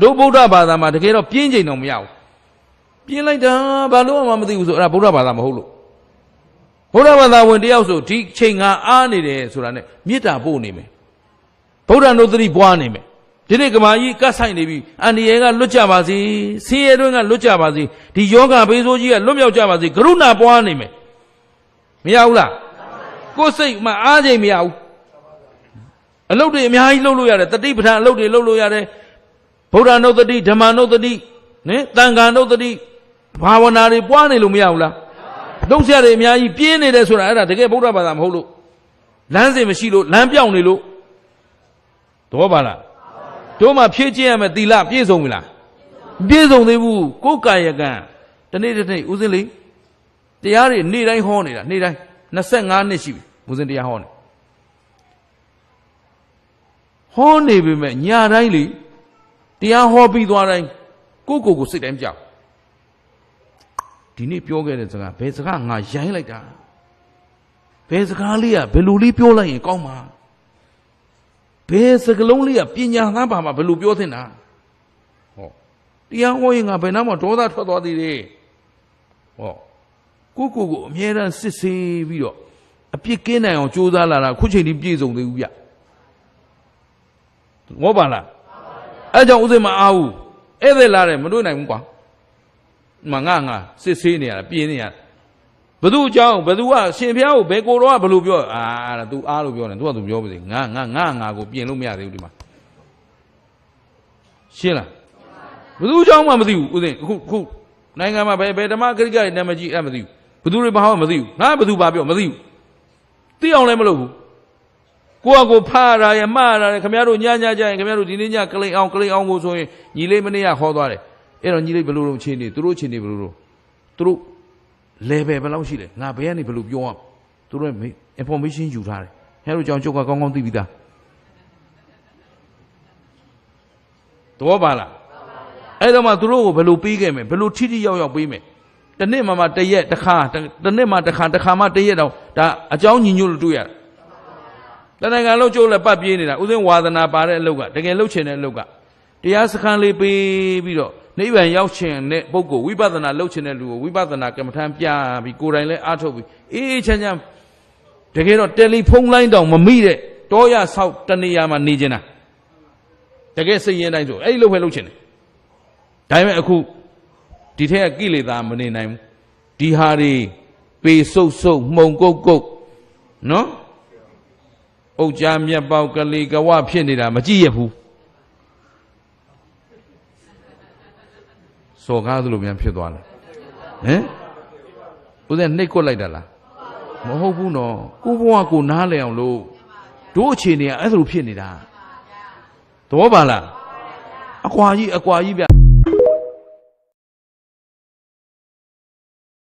တို့ဗုဒ္ဓဘာသာမှာတကယ်တော့ပြင်းချိန်တော့မရဘူးပြင်းလိုက်တာဘာလို့မှမသိဘူးဆိုအဲ့ဒါဗုဒ္ဓဘာသာမဟုတ်လို့ဗုဒ္ဓဘာသာဝင်တယောက်ဆိုဒီချိန်ကအားနေတယ်ဆိုတာနဲ့မေတ္တာပို့နေမယ်ဗုဒ္ဓနုတ္တိပွားနေမယ်ဒီနေ့ကမာကြီးကတ်ဆိုင်နေပြီအန္တရာယ်ကလွတ်ကြပါစေဆင်းရဲတွင်းကလွတ်ကြပါစေဒီယောဂဘေးဆိုးကြီးကလွတ်မြောက်ကြပါစေကရုဏာပွားနေမယ်မရဘူးလားကိုယ်စိတ်မှာအားချိန်မရဘူးအလုပ်တွေအများကြီးလုပ်လို့ရတယ်တတိပဋ္ဌာန်အလုပ်တွေလုပ်လို့ရတယ် ဗုဒ္ဓနုတ္တိဓမ္မနုတ္တိနော်တန်ခါနုတ္တိဘာဝနာတွေပွားနေလို့မရဘူးလားလုံးဆရာတွေအများကြီးပြင်းနေတယ်ဆိုတာအဲ့ဒါတကယ်ဗုဒ္ဓဘာသာမဟုတ်လို့လမ်းစဉ်မရှိလို့လမ်းပြောင်းနေလို့သဘောပါလားတို့မှဖြည့်ကျင့်ရမယ်သီလပြည့်စုံပြီလားမပြည့်စုံသေးဘူးကိုယ်ကာယကံတနေ့တစ်နေ့ဦးစင်းလေးတရားတွေနေ့တိုင်းဟောနေတာနေ့တိုင်း25နှစ်ရှိပြီဦးစင်းတရားဟောနေဟောနေပြီမဲ့ညတိုင်းလေ တရားဟောပြီးသွားတိုင်းကိုယ့်ကိုယ်ကိုစိတ်တိုင်းကြောက်ဒီနေ့ပြောခဲ့တဲ့စကားဘယ်စကားငါရိုင်းလိုက်တာဘယ်စကားလေးကဘယ်လိုလေးပြောလိုက်ရင်ကောင်းမှာဘယ်စကလုံးလေးကပညာသားပါမှာဘယ်လိုပြောသင့်တာဟောတရားဟောရင်ငါဘယ်နှမှာဒေါသထွက်သွားသေးတယ်ဟောကိုယ့်ကိုယ်ကိုအမြဲတမ်းစစ်ဆေးပြီးတော့အပြစ်ကင်းနိုင်အောင်ကြိုးစားလာတာခုချိန်ထိပြည့်စုံသေးဘူးဗျငေါပါလား အဲကြောင့်ဥစဉ်မအားဘူးဧည့်သည်လာတယ်မတွေ့နိုင်ဘူးကွာမငါငါစစ်ဆေးနေရတာပြင်းနေရတာဘသူအကြောင်းဘသူကရှင်ဖျားကိုဘယ်ကိုတော့ကဘလို့ပြောအာအဲ့ဒါ तू အားလို့ပြောတယ် तू က तू ပြောပါစေငါငါငါငါကိုပြင်လို့မရသေးဘူးဒီမှာရှင်းလားဘသူအကြောင်းမှမသိဘူးဥစဉ်အခုအခုနိုင်ငံမှာဘယ်ဘယ်ဓမ္မဂရိကရဲ့နာမည်ကြီးအဲ့မသိဘူးဘသူတွေဘာမှမသိဘူးငါဘသူဘာပြောမသိဘူးသိအောင်လည်းမလုပ်ဘူး ကိုယ့်အကိုဖားရရမှားရရခင်ဗျားတို့ညညကြရင်ခင်ဗျားတို့ဒီနေ့ညကလိန်အောင်ကလိန်အောင်ကိုဆိုရင်ညီလေးမနေ့ကခေါ်သွားတယ်အဲ့တော့ညီလေးဘယ်လိုလုပ်ချင်းနေသူတို့ချင်းနေဘယ်လိုလုပ်သူတို့ level ဘယ်လောက်ရှိလဲငါဘယ်ကနေဘယ်လိုပြောရမလဲသူတို့က information ယူထားတယ်ခင်ဗျားတို့ကြောင့်ကျုပ်ကကောင်းကောင်းသိပြီးသားသဘောပါလားအဲ့တော့မှသူတို့ကိုဘယ်လိုပေးခဲ့မယ်ဘယ်လိုထိထိရောက်ရောက်ပေးမယ်တစ်နှစ်မှမှတစ်ရက်တစ်ခါတစ်နှစ်မှတစ်ခါတစ်ခါမှတစ်ရက်တော့ဒါအကြောင်းညီညွတ်လို့တွေ့ရတယ် တဏ္ဍာလောက်ကျိုးလက်ပတ်ပြေးနေတာဥစဉ်ဝါသနာပါတဲ့အလုပ်ကတကယ်လုပ်ချင်တဲ့အလုပ်ကတရားစခန်းလေးပေးပြီးတော့နိဗ္ဗာန်ရောက်ချင်တဲ့ပုဂ္ဂိုလ်ဝိပဿနာလုပ်ချင်တဲ့လူကိုဝိပဿနာကမ္မထမ်းပြပြီးကိုယ်တိုင်လည်းအားထုတ်ပြီးအေးအေးချမ်းချမ်းတကယ်တော့တယ်လီဖုန်းလိုင်းတောင်မမိတဲ့တောရဆောက်တနေရာမှာနေချင်တာတကယ်စိတ်ရင်းတိုင်းဆိုအဲ့ဒီလုပ်ပဲလုပ်ချင်တယ်ဒါပေမဲ့အခုဒီထက်ကကိလေသာမနေနိုင်ဘူးဒီဟာတွေပေဆုပ်ဆုပ်မှုံကုတ်ကုတ်နော် အုတ်ကြားမြက်ပေါက်ကလေးကဝဖြစ်နေတာမကြည့်ရဘူးစော်ကားသလိုများဖြစ်သွားတယ်ဟမ်ဦးဇင်းနှိတ်ကွက်လိုက်တာလားမဟုတ်ဘူးနော်ကိုဘဝကိုနားလည်အောင်လို့တို့အခြေအနေကအဲ့လိုဖြစ်နေတာသဘောပါလားအကွာကြီးအကွာကြီးဗျ